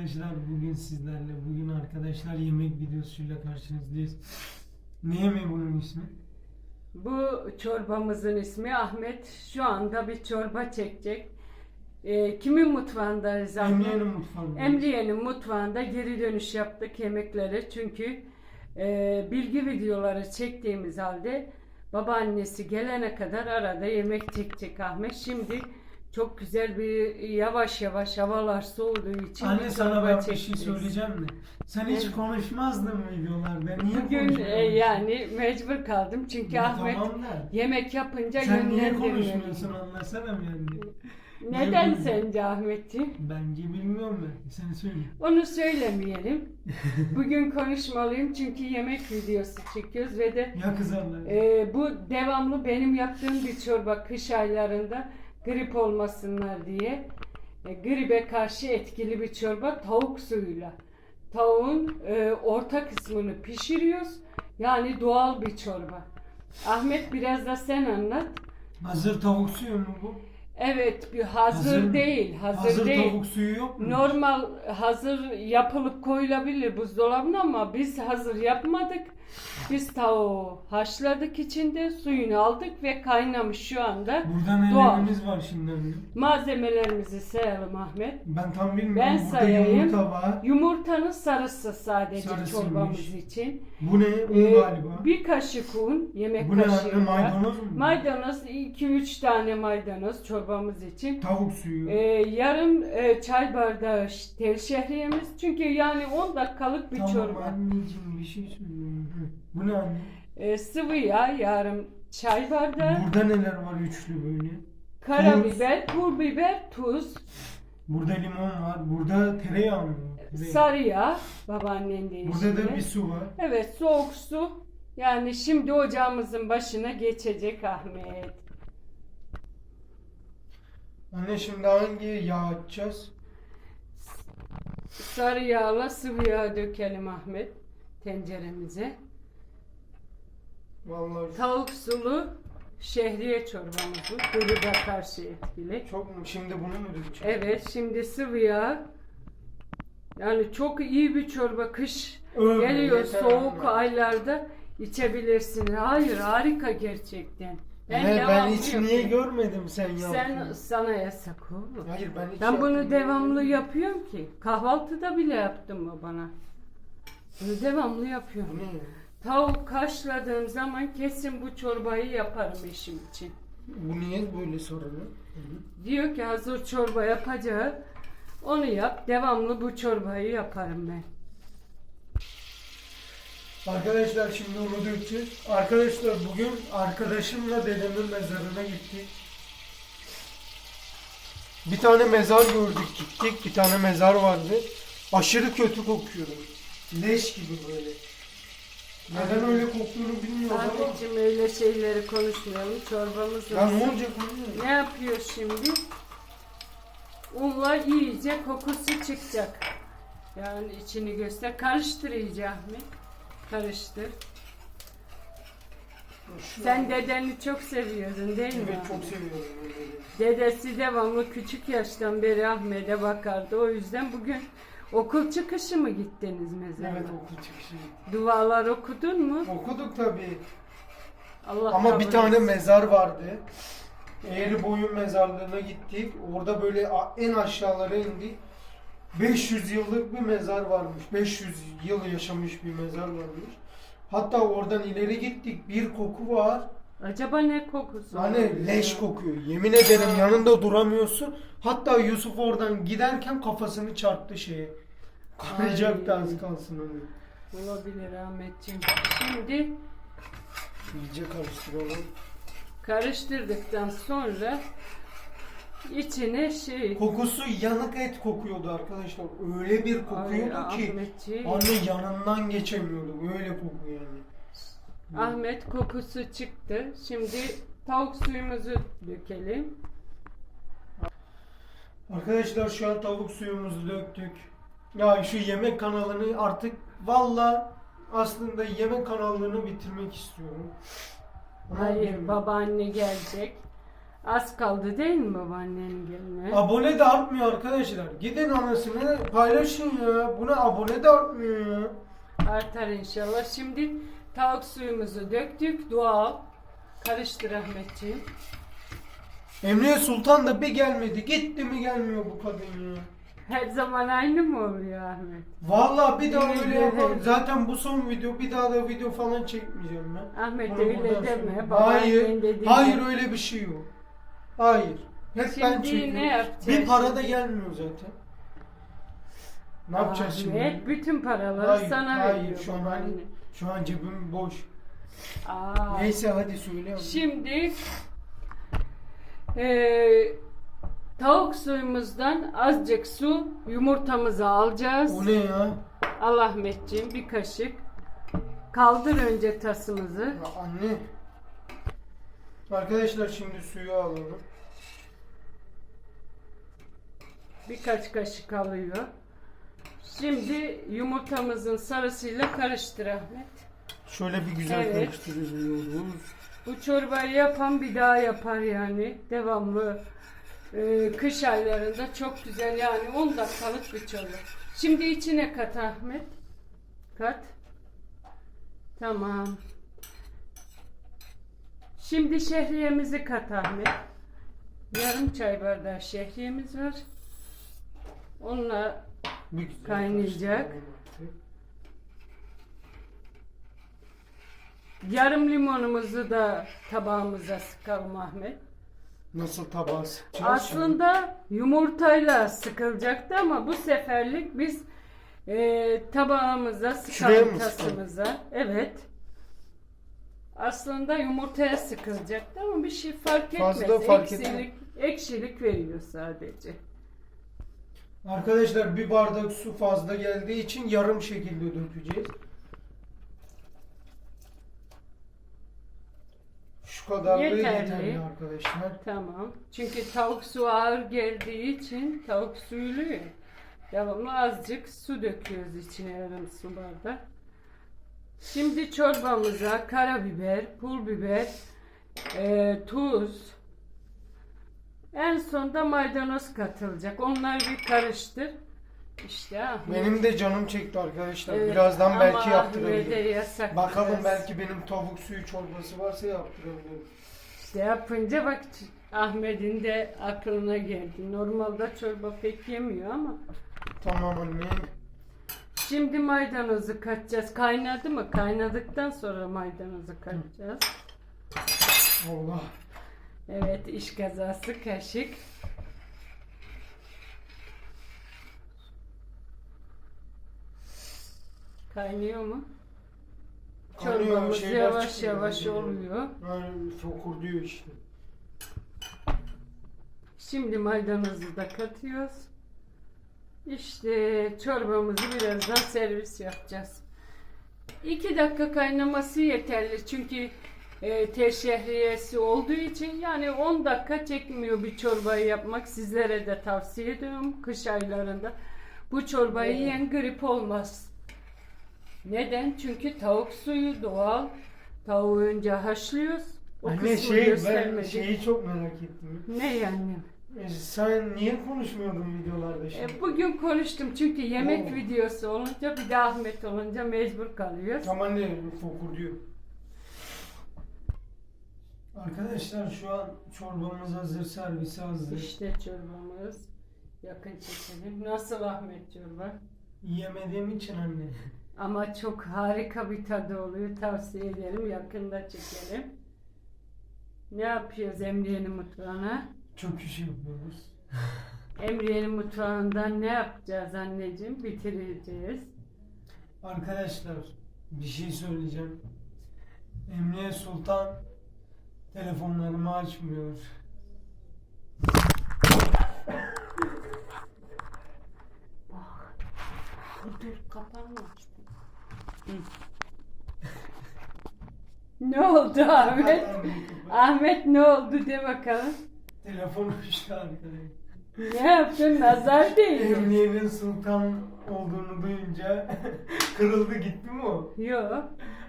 arkadaşlar bugün sizlerle bugün arkadaşlar yemek videosuyla karşınızdayız. Ne yemeği bunun ismi? Bu çorbamızın ismi Ahmet. Şu anda bir çorba çekecek. Ee, kimin mutfağındayız Ahmet? Emniye'nin mutfağında. Emriye'nin mutfağında geri dönüş yaptık yemeklere. Çünkü e, bilgi videoları çektiğimiz halde babaannesi gelene kadar arada yemek çekecek Ahmet. Şimdi çok güzel bir yavaş yavaş havalar soğuduğu için bir Anne sana çorba ben bir şey çekeceğiz. söyleyeceğim de. Sen hiç Evet. konuşmazdın videolarda. Niye Bugün e, konuşmuyorsun? yani mecbur kaldım çünkü Ya Ahmet Tamam da. yemek yapınca Sen niye yönlendirmiyor. konuşmuyorsun anlasana yani. Neden Niye sence Ahmetciğim? Bence bilmiyorum ben. Sen söyle. Onu söylemeyelim. Bugün konuşmalıyım çünkü yemek videosu çekiyoruz ve de Ya kızarlar. e, bu devamlı benim yaptığım bir çorba kış aylarında grip olmasınlar diye. E, gribe karşı etkili bir çorba tavuk suyuyla. Tavuğun e, orta kısmını pişiriyoruz. Yani doğal bir çorba. Ahmet biraz da sen anlat. Hazır tavuk suyu mu bu? Evet, bir hazır, Hazır değil, hazır, Hazır değil. tavuk suyu yok mu? Normal hazır yapılıp koyulabilir buzdolabına ama biz hazır yapmadık. Biz tavuğu haşladık içinde, suyunu aldık ve kaynamış şu anda. Burada nelerimiz var şimdi anne? Malzemelerimizi sayalım Ahmet. Ben tam bilmiyorum. Ben Burada sayayım. yumurta var. Yumurtanın sarısı sadece Sarısıymış. çorbamız için. Bu ne? Un Ee, galiba. bir kaşık un, yemek Bu ne anne? kaşığı. Maydanoz mu? Maydanoz, 2-3 tane maydanoz çorbamız için. Tavuk suyu. Ee, yarım e, çay bardağı ş- tel şehriyemiz. Çünkü yani 10 dakikalık bir tamam çorba. anneciğim bir şey söyleyeyim. Hı. Bu ne anne? Ee, sıvı yağ yarım çay bardağı. Burada neler var üçlü böyle? Karabiber, pul biber, tuz. Burada limon var. Burada tereyağı mı var? Tereyağı. Sarı yağ. Babaannen deyişiyle. Burada da bir su var. Evet soğuk su. Yani şimdi ocağımızın başına geçecek Ahmet. Anne şimdi hangi yağ açacağız? Sarı yağla sıvı yağ dökelim Ahmet tenceremize. Vallahi Tavuk sulu şehriye çorbamız bu. Gribe karşı etkili. çok mu? Şimdi bunu mu dökeceğiz? Evet şimdi sıvı yağ. Yani çok iyi bir çorba kış Öyle, geliyor yeter soğuk anne. aylarda içebilirsin. Hayır harika gerçekten. Ben, ben devamlı hiç niye yapıyorum. görmedim sen yaptın. Sen sana yasak oğlum. Hayır ben hiç Ben bunu yapmadım. devamlı yapıyorum ki. Kahvaltıda bile yaptım mı bana? Bunu devamlı Bu yapıyorum. ne? Tavuk haşladığım zaman kesin bu çorbayı yaparım eşim için. Bu niye böyle soruluyor? Diyor ki hazır çorba yapacağı onu yap. Devamlı bu çorbayı yaparım ben. Arkadaşlar şimdi onu dökeceğiz. Arkadaşlar bugün arkadaşımla dedemin mezarına gittik. Bir tane mezar gördük gittik. Bir tane mezar vardı. Aşırı kötü kokuyordu. Leş gibi böyle. Neden öyle koktuğunu bilmiyorum ama. Ahmetciğim öyle şeyleri konuşmayalım. Çorbamız Ya ne olacak anne? Ne yapıyor şimdi? Unla iyice kokusu çıkacak. Yani içini göster. Karıştır iyice Ahmet. Karıştır. Şu- Sen dedeni çok seviyordun değil mi? Evet Ahmet? çok seviyorum böyle. Dedesi devamlı küçük yaştan beri Ahmet'e bakardı. O yüzden bugün okul çıkışı mı gittiniz mezara? Evet okul çıkışı. Dualar okudun mu? Okuduk tabii. Allah Ama kabul bir tane etsin. mezar vardı. Eğri boyun mezarlığına gittik. Orada böyle en aşağılara indik. 500 yıllık bir mezar varmış. 500 yıl yaşamış bir mezar varmış. Hatta oradan ileri gittik. Bir koku var. Acaba ne kokusu? Hani leş kokuyor. Yemin ederim yanında duramıyorsun. Hatta Yusuf oradan giderken kafasını çarptı şeye. Ay. az kalsın onu. Olabilir Ahmetciğim. Şimdi İyice karıştıralım. karıştırdıktan sonra içine şey Kokusu yanık et kokuyordu arkadaşlar. Öyle bir Ay, kokuyordu ki Ahmetciğim. anne yanından geçemiyordum. Öyle koku yani. Ahmet kokusu çıktı. Şimdi tavuk suyumuzu dökelim. Arkadaşlar şu an tavuk suyumuzu döktük. Ya şu yemek kanalını artık valla aslında yemek kanalını bitirmek istiyorum. Hayır babaanne gelecek. Az kaldı değil mi babaannenin geline? Abone de artmıyor arkadaşlar. Gidin anasını paylaşın ya. Buna abone de artmıyor ya. Artar inşallah. Şimdi tavuk suyumuzu döktük. Doğal. Karıştır Ahmetciğim. Emniye Sultan da bir gelmedi. Gitti mi gelmiyor bu kadın ya. Her zaman aynı mı oluyor Ahmet? Vallahi bir daha öyle yapalım. Zaten bu son video. Bir daha da video falan çekmeyeceğim ben. Ahmet Bunu öyle buradan deme. söyleyeyim. Hayır. dediği Hayır öyle bir şey yok. Hayır. Hep ben Şimdi çekiyorum. ne yapacağız Bir para da gelmiyor zaten. Ne yapacağız Ahmet şimdi? bütün paraları Hayır, sana hayır, veriyor şu an babaanne. Şu an cebim boş. Aa, Neyse hadi söyle. Şimdi eee, tavuk suyumuzdan azıcık su yumurtamızı alacağız. O ne ya? Al Ahmetciğim bir kaşık. Kaldır önce tasımızı. Ya anne. Arkadaşlar şimdi suyu alalım. Birkaç kaşık alıyor. Şimdi yumurtamızın sarısıyla karıştır Ahmet. Şöyle bir güzel Evet. karıştırıyoruz. Bu çorbayı yapan bir daha yapar yani. Devamlı. Ee, kış aylarında çok güzel yani 10 dakikalık bir çorba. Şimdi içine kat Ahmet. Kat. Tamam. Şimdi şehriyemizi kat Ahmet. Yarım çay bardağı şehriyemiz var. Onunla Kaynayacak. yarım limonumuzu da tabağımıza sıkalım Ahmet. Nasıl tabağı sıkacağız? Aslında yumurtayla sıkılacaktı ama bu seferlik biz e, tabağımıza Şuraya sıkalım mı sıkalım? tasımıza. Evet. Aslında yumurtaya sıkılacaktı ama bir şey fark Fazla etmez. fark ekşilik, ekşilik veriyor sadece. Arkadaşlar bir bardak su fazla geldiği için yarım şekilde dökeceğiz. Şu kadarlığı Yeterli. yeterli, arkadaşlar. Tamam. Çünkü tavuk su ağır geldiği için tavuk suyulu ya. Devamlı azıcık su döküyoruz içine yarım su bardağı. Şimdi çorbamıza karabiber, pul biber, e, tuz, en sonda maydanoz katılacak. Onları bir karıştır. İşte Ahmet. Benim de canım çekti arkadaşlar. Evet, Birazdan ama belki Ahmet'e yaptırabilirim. yasak Bakalım biraz. belki benim tavuk suyu çorbası varsa yaptırabilirim. İşte yapınca bak Ahmet'in de aklına geldi. Normalde çorba pek yemiyor ama. Tamam anne. Şimdi maydanozu katacağız. Kaynadı mı? Kaynadıktan sonra maydanozu katacağız. Allah. Evet iş kazası kaşık. Kaynıyor mu? Kanıyor, Çorbamız şeyler yavaş çıkıyor, yavaş geliyor. oluyor. Yani fokur diyor işte. Şimdi maydanozu da katıyoruz. İşte çorbamızı birazdan servis yapacağız. 2 dakika kaynaması yeterli çünkü e, teşehriyesi olduğu için yani 10 dakika çekmiyor bir çorbayı yapmak. Sizlere de tavsiye ediyorum kış aylarında. Bu çorbayı yiyen grip olmaz. Neden? Çünkü tavuk suyu doğal. Tavuğu önce haşlıyoruz. O Anne kısmı şey ben göstermedik. şeyi çok merak ettim. Ne yani? E, sen niye konuşmuyordun videolarda şimdi? E, bugün konuştum çünkü yemek Oo. videosu olunca bir de Ahmet olunca mecbur kalıyoruz. Tam anne fokur diyor. Arkadaşlar şu an çorbamız hazır, servisi hazır. İşte çorbamız. Yakın çekelim. Nasıl Ahmet çorba? Yemediğim için anne. Ama çok harika bir tadı oluyor. Tavsiye ederim. Yakında çekelim. Ne yapıyoruz Emriye'nin mutfağına? Çok iş yapıyoruz. Emriye'nin mutfağından ne yapacağız anneciğim? Bitireceğiz. Arkadaşlar bir şey söyleyeceğim. Emniye Sultan telefonlarımı açmıyor. Dur dur açtım. Ne oldu Ahmet? Ahmet ne oldu de bakalım. Telefon uçtu arkadaşlar. Ne yaptın? Nazar değdi. Emniye'nin sultan olduğunu duyunca kırıldı gitti mi o? Yok.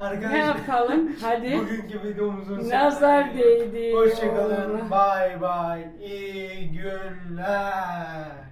Ne Arkadaşlar yapalım? Hadi. bugünkü videomuzun Nazar değdi. Hoşçakalın. Bay bay. İyi günler.